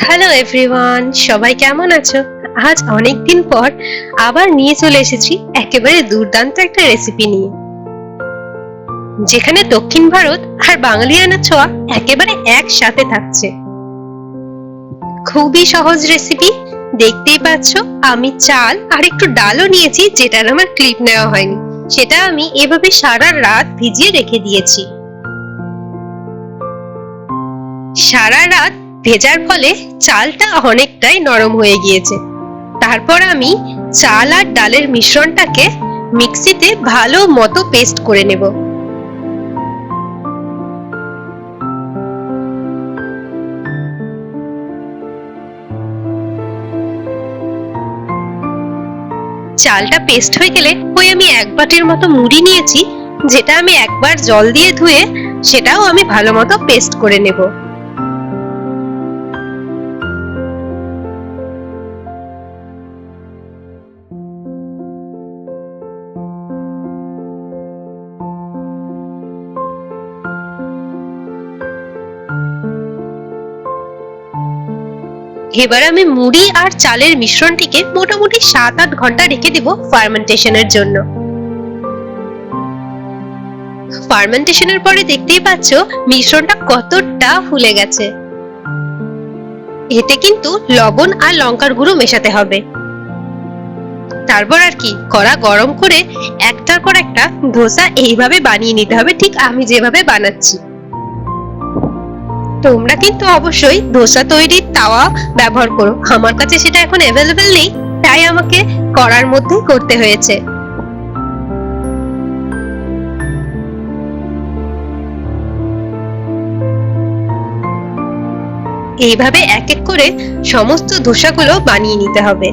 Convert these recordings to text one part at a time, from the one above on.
Hello everyone সবাই কেমন আছো? আজ অনেক দিন পর আবার নিয়ে চলে এসেছি একেবারে দুর্দান্ত একটা রেসিপি নিয়ে। যেখানে দক্ষিণ ভারত আর বাঙালিয়ানা ছোঁয়া একেবারে একসাথে থাকছে। খুবই সহজ রেসিপি দেখতেই পাচ্ছ, আমি চাল আর একটু ডালও নিয়েছি, যেটার আমার ক্লিপ নেওয়া হয়নি। সেটা আমি এভাবে সারা রাত ভিজিয়ে রেখে দিয়েছি। সারা রাত ভেজার ফলে চালটা অনেকটাই নরম হয়ে গিয়েছে। তারপর আমি চাল আর ডালের মিশ্রণটাকে মিক্সিতে ভালো মতো পেস্ট করে নেব। চালটা পেস্ট হয়ে গেলে ওই আমি এক বাটির মতো মুড়ি নিয়েছি, যেটা আমি একবার জল দিয়ে ধুয়ে সেটাও আমি ভালো মতো পেস্ট করে নেব। এবার আমি মুড়ি আর চালের মিশ্রণটিকে মোটামুটি সাত আট ঘণ্টা রেখে দেব ফার্মেন্টেশনের জন্য। ফার্মেন্টেশনের পরে দেখতেই পাচ্ছ, মিশ্রণটা কতটা ফুলে গেছে। এতে কিন্তু লবণ আর লঙ্কার গুঁড়ো মেশাতে হবে। তারপর আর কি, কড়া গরম করে একটার পর একটা ধোসা এইভাবে বানিয়ে নিতে হবে, ঠিক আমি যেভাবে বানাচ্ছি। তোমরা কিন্তু অবশ্যই ধোসা তৈরির তাওয়া ব্যবহার করো। আমার কাছে সেটা এখন অ্যাভেলেবেল নেই, তাই আমাকে করার মধ্যেই করতে হয়েছে। এইভাবে এক এক করে সমস্ত ধোসাগুলো বানিয়ে নিতে হবে।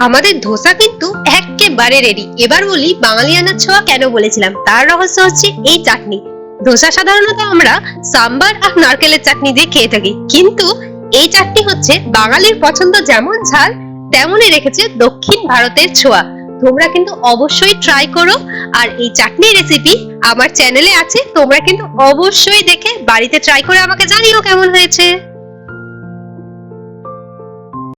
আমাদের ধোসা কিন্তু একেবারে রেডি এবার বলি বাঙালিয়ানার ছোঁয়া কেন বলেছিলাম? তার রহস্য হচ্ছে এই চাটনি। ধোসা সাধারণত আমরা সাম্বার আর নারকেলের চাটনি দিয়ে খেয়ে থাকি। কিন্তু এই চাটনি হচ্ছে বাঙালির পছন্দ যেমন ঝাল, তেমনই রেখেছে দক্ষিণ ভারতের ছোঁয়া। তোমরা কিন্তু অবশ্যই ট্রাই করো। আর এই চাটনি রেসিপি আমার চ্যানেলে আছে। তোমরা কিন্তু অবশ্যই দেখে বাড়িতে ট্রাই করে আমাকে জানিও কেমন হয়েছে।